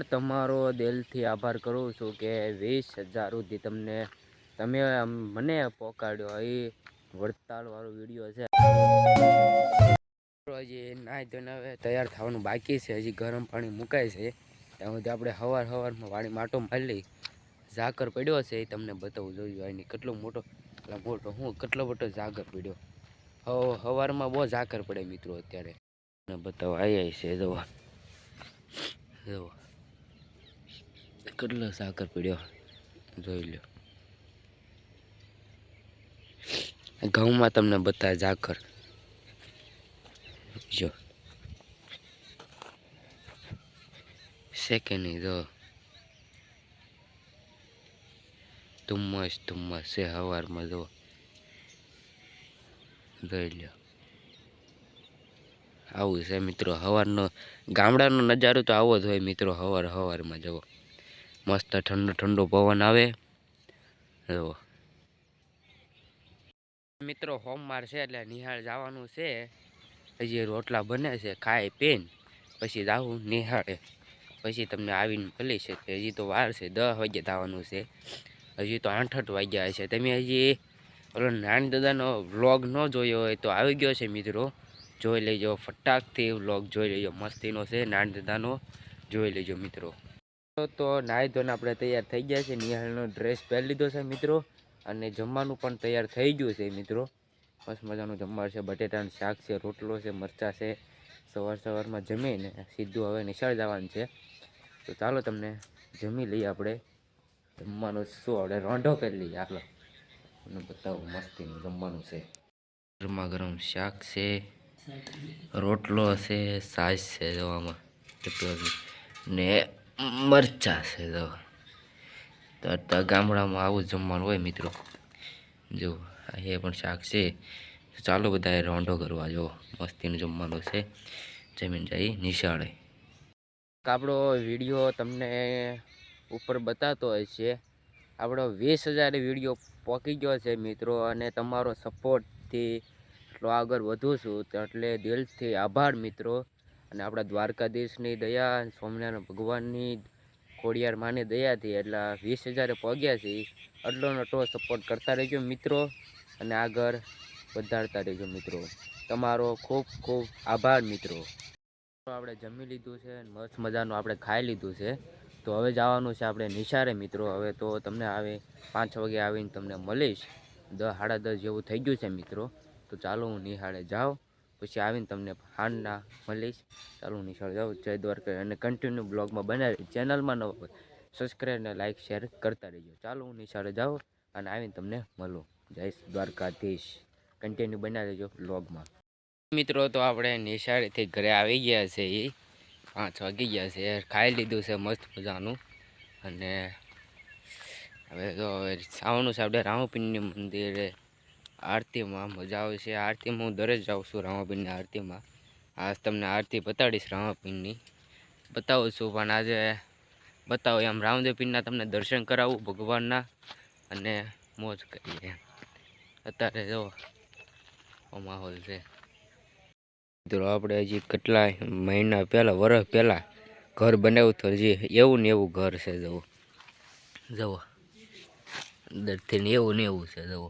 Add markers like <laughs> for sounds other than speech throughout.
તમારો દિલથી આભાર કરું છું કે વીસ હજાર સુધી તમને, તમે મને પોકાડ્યો. એ વડતાળવાળો વીડિયો છે. હજી નાહી ધોઈને હવે તૈયાર થવાનું બાકી છે. હજી ગરમ પાણી મુકાય છે. ત્યાં સુધી આપણે હવાર હવારમાં વાણી માટો મારી ઝાકર પડ્યો છે, એ તમને બતાવું જોયું એની કેટલો મોટો મોટો હું, કેટલો મોટો ઝાકર પડ્યો. હવ, હવારમાં બહુ ઝાકર પડે મિત્રો અત્યારે. બતાવો આવી છે જવા જવો કેટલો સાકર પડ્યો? જોઈ લો ઘઉંમાં તમને બતાવે ઝાકર. જો. સેકન્ડ જો. ધુમ્મસ ધુમ્મસ છે હવારમાં, જો. જોઈ લ્યો. આવું છે મિત્રો. હવારનો ગામડાનો નજારો તો આવો જ હોય મિત્રો. હવાર, હવારમાં જવો મસ્ત ઠંડો ઠંડો પવન આવે. જુઓ મિત્રો હોમવાર છે એટલે નિહાળ જવાનું છે. હજી રોટલા બને છે ખાય પીને પછી જાવું નિહાળે. પછી તમને આવીને ભલે છે હજી તો વાર છે, દસ વાગે જવાનું છે. હજી તો આઠ વાગ્યા છે. તમે હજી ઓલો નાની દાદાનો વ્લોગ ન જોયો હોય તો આવી ગયો છે મિત્રો. જોઈ લેજો, ફટાકથી વ્લોગ જોઈ લેજો. મસ્તીનો છે, નાની દાદાનો. જોઈ લેજો મિત્રો. તો નાહી ધોઈને આપણે તૈયાર થઈ ગયા છે નિહાળનો ડ્રેસ પહેરી લીધો છે મિત્રો. અને જમવાનું પણ તૈયાર થઈ ગયું છે મિત્રો. મસ્ત મજાનું જમવાનું છે. બટેટાનું શાક છે, રોટલો છે, મરચાં છે. સવાર સવારમાં જમીને સીધું હવે નિશાળ જવાનું છે. તો ચાલો તમને જમી લઈએ આપણે. જમવાનું શું આપણે? રોંઢો કરી લઈએ. ચાલો મને બતાવું મસ્તીનું જમવાનું છે. ગરમા ગરમ શાક છે, રોટલો છે, સાસ છે જવામાં. ને મરચા છે જો તો ગામડામાં આવું જમવાનું હોય મિત્રો. જો એ પણ શાક છે. ચાલો બધા રોંઢો કરવા જો, મસ્તીનું જમવાનું છે. જમીન જાય નિશાળે. આપણો વીડિયો તમને ઉપર બતાતો હોય છે. આપણો વીસ હજાર વીડિયો પહોંચી ગયો છે મિત્રો અને તમારો સપોર્ટથી એટલો આગળ વધું છું. એટલે દિલથી આભાર મિત્રો. અને આપણા દ્વારકાધીશની દયા સ્વામિનારાયણ ભગવાનની ખોડિયાર માની દયાથી એટલે વીસ હજારે પહોંચ્યા છે. એટલો નટો સપોર્ટ કરતા રહેજો મિત્રો અને આગળ વધારતા રહેજો મિત્રો. તમારો ખૂબ ખૂબ આભાર મિત્રો. આપણે જમી લીધું છે મસ્ત મજાનું આપણે ખાઈ લીધું છે. તો હવે જવાનું છે આપણે નિશાળે મિત્રો. હવે તો તમને આવે પાંચ વાગે આવીને તમને મળીશ. દસ સાડા દસ જેવું થઈ ગયું છે મિત્રો. તો ચાલો હું નિહાળે જાઉં. પછી આવીને તમને હાંડના મળીશ. ચાલુ નિશાળ જાઉં. જય દ્વારકા. અને કન્ટિન્યુ બ્લોગમાં બનાવી. ચેનલમાં ન હોય સબસ્ક્રાઈબ અને લાઇક શેર કરતા રહેજો. ચાલો હું નિશાળે જાઉં અને આવીને તમને મળું. જય દ્વારકાધીશ. કન્ટિન્યુ બનાવી લેજો બ્લોગમાં. મિત્રો, તો આપણે નિશાળેથી ઘરે આવી ગયા છે. એ પાંચ વાગી ગયા છે. ખાઈ લીધું છે મસ્ત મજાનું. અને હવે તો હવે આવવાનું છે. આપણે રામપીરની મંદિરે આરતીમાં મજા આવે છે. આરતીમાં હું દરરોજ જાઉં છું રામાપીરની આરતીમાં. આજ તમને આરતી બતાડીશ રામાપીરની બતાવું છું, પણ આજે બતાવો એમ રામદેવપીરના તમને દર્શન કરાવું ભગવાનના અને મોજ કરીએ. અત્યારે જો માહોલ છે. મિત્રો આપણે હજી કેટલા મહિના પહેલાં, વર્ષ પહેલાં ઘર બનાવ્યું તો હજી એવું ને એવું ઘર છે જવો જવો અંદરથી ને એવું ને એવું છે જવો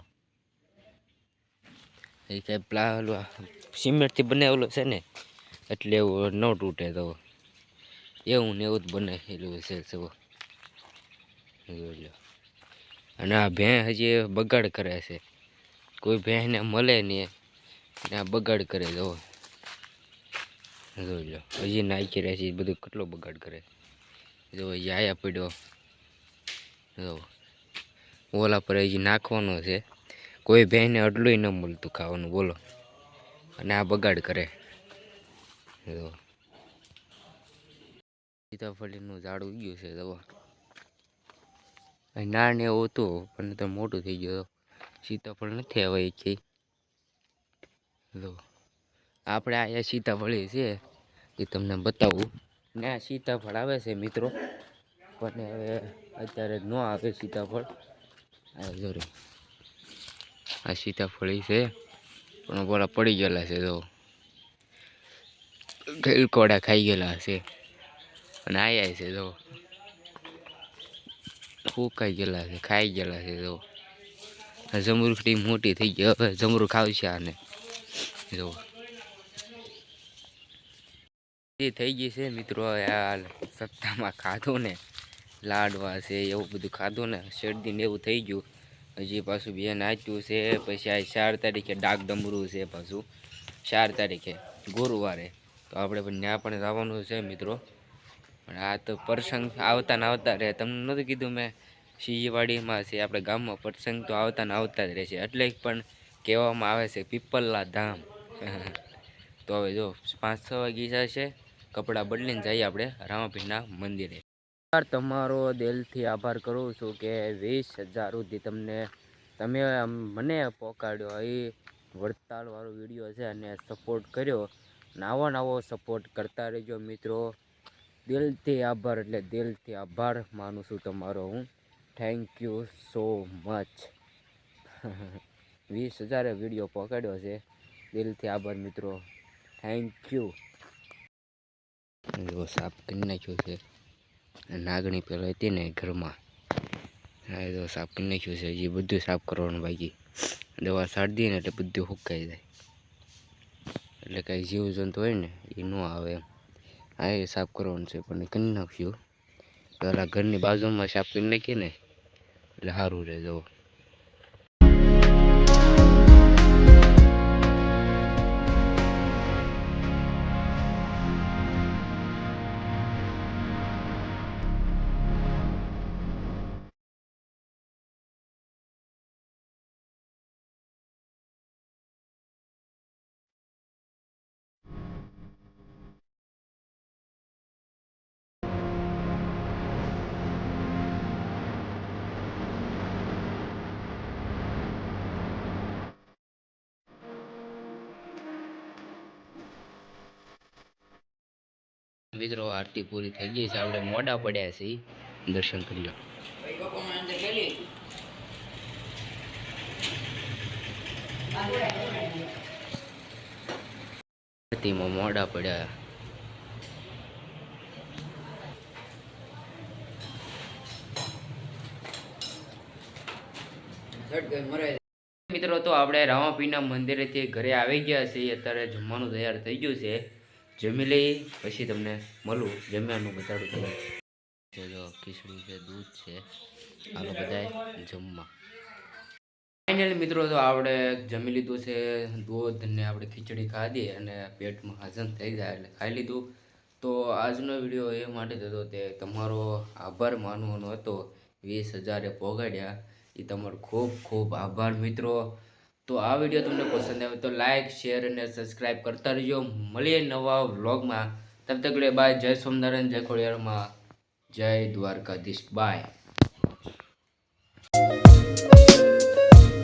એ કાંઈ પ્લા ઓલું સિમેન્ટથી બનાવેલો છે ને, એટલે એવું ન તૂટે તો એવું ને એવું જ બનાવેલું છે લો. અને આ ભેં હજી બગાડ કરે છે. કોઈ ભેંને મળે નહીં ને આ બગાડ કરે જવો જોઈ લો. હજી નાખી રહ્યા છે બધું કેટલો બગાડ કરે. જો આયા પડ્યો. જો. ઓલા પર હજી નાખવાનો છે. કોઈ ભેંને અડલું ન મળતું ખાવાનું, બોલો. અને આ બગાડ કરે. જો. સીતાફળીનું ઝાડ ઉગ્યું છે, જો. અહીં ને એવું હતું, પણ તો મોટું થઈ ગયું સીતાફળ નથી આવે કે જો. આપણે અહીંયા સીતાફળી છે, એ તમને બતાવું. ને આ સીતાફળ આવે છે, મિત્રો. પણ હવે અત્યારે ન આવે સીતાફળ. આ જરૂર આ સીતાફળી છે. પણ બોલા પડી ગયેલા છે તો ગલકોડા ખાઈ ગયેલા છે. અને આવ્યા છે તો ફૂકાઈ ગયેલા છે, ખાઈ ગયેલા છે તો જમરૂખડી મોટી થઈ ગઈ, હવે જમરૂ ખાવશે આને. જો. થઈ ગઈ છે મિત્રો આ સત્તામાં ખાધું ને, લાડવા છે, એવું બધું ખાધું ને, શરદી ને એવું થઈ ગયું. હજી પાછું બે નાચ્યું છે, પછી આ ચાર તારીખે ડાક ડમરું છે પાછું. ચાર તારીખે, ગુરુવારે. તો આપણે પણ ત્યાં પણ જવાનું છે મિત્રો. પણ આ તો પ્રસંગ આવતા ને આવતા રહે. તમને નહોતું કીધું મેં સિંહવાડીમાં છે, આપણે ગામમાં પ્રસંગ તો આવતા ને આવતા જ રહેશે એટલે પણ કહેવામાં આવે છે પીપલ્લા ધામ. <laughs> તો હવે જો પાંચ છ વાગી જશે કપડાં બદલીને જઈએ આપણે રામાપીરના મંદિરે. તમારો દિલથી આભાર કરું છું કે વીસ હજાર સુધી તમને, તમે મને પોકાડ્યો. એ વડતાલવાળો વીડિયો છે અને સપોર્ટ કર્યો. નાવો નાવો સપોર્ટ કરતા રહેજો મિત્રો. દિલથી આભાર, એટલે દિલથી આભાર માનું છું તમારો હું. થેન્ક યુ સો મચ વીસ હજારે વીડિયો પકડ્યો છે. દિલથી આભાર મિત્રો. થેન્ક યુ સાફ કરી નાખ્યું છે. નાગણી પેલા હતી ને ઘરમાં. એ તો સાફ કરી નાખ્યું છે, હજી બધું સાફ કરવાનું બાકી. દવા સાડી ને એટલે બધું સુકાઈ જાય. એટલે કાંઈ જીવ જંતુ હોય ને, એ ન આવે એમ. હા એ સાફ કરવાનું છે, પણ કરી નાખ્યું. પહેલાં ઘરની બાજુમાં સાફ કરી નાખીએ ને, એટલે સારું રહે જવો મિત્રો, આરતી પૂરી થઈ ગઈ છે. આપણે મોડા પડ્યા છે દર્શન કરી લો આરતીમાં મોડા પડ્યા. મિત્રો, તો આપણે રામાપીના મંદિરેથી ઘરે આવી ગયા છીએ. અત્યારે જમવાનું તૈયાર થઈ ગયું છે. જમી લઈ, પછી તમને મળું. જમ્યાનું બતાડું તમને. જો ખીચડી છે દૂધ છે આલો બધાય જમવા. ફાઇનલ મિત્રો, તો આપણે જમી લીધું છે. દૂધ ને આપણે ખીચડી ખાધી અને પેટમાં હાજમ થઈ જાય એટલે ખાઈ લીધું. તો આજનો વીડિયો એ માટે જ હતો તે તમારો આભાર માનવાનો હતો. વીસ હજારે પોગાડ્યા. એ તમારો ખૂબ ખૂબ આભાર મિત્રો. તો આ વીડિયો તમને પસંદ આવે તો લાઇક શેર અને સબસ્ક્રાઇબ કરતા રહેજો. મળીએ નવા વ્લોગમાં તબ તક લે બાય જય સોમનારાયણ જય ખોડિયારમાં. જય દ્વારકાધીશ. બાય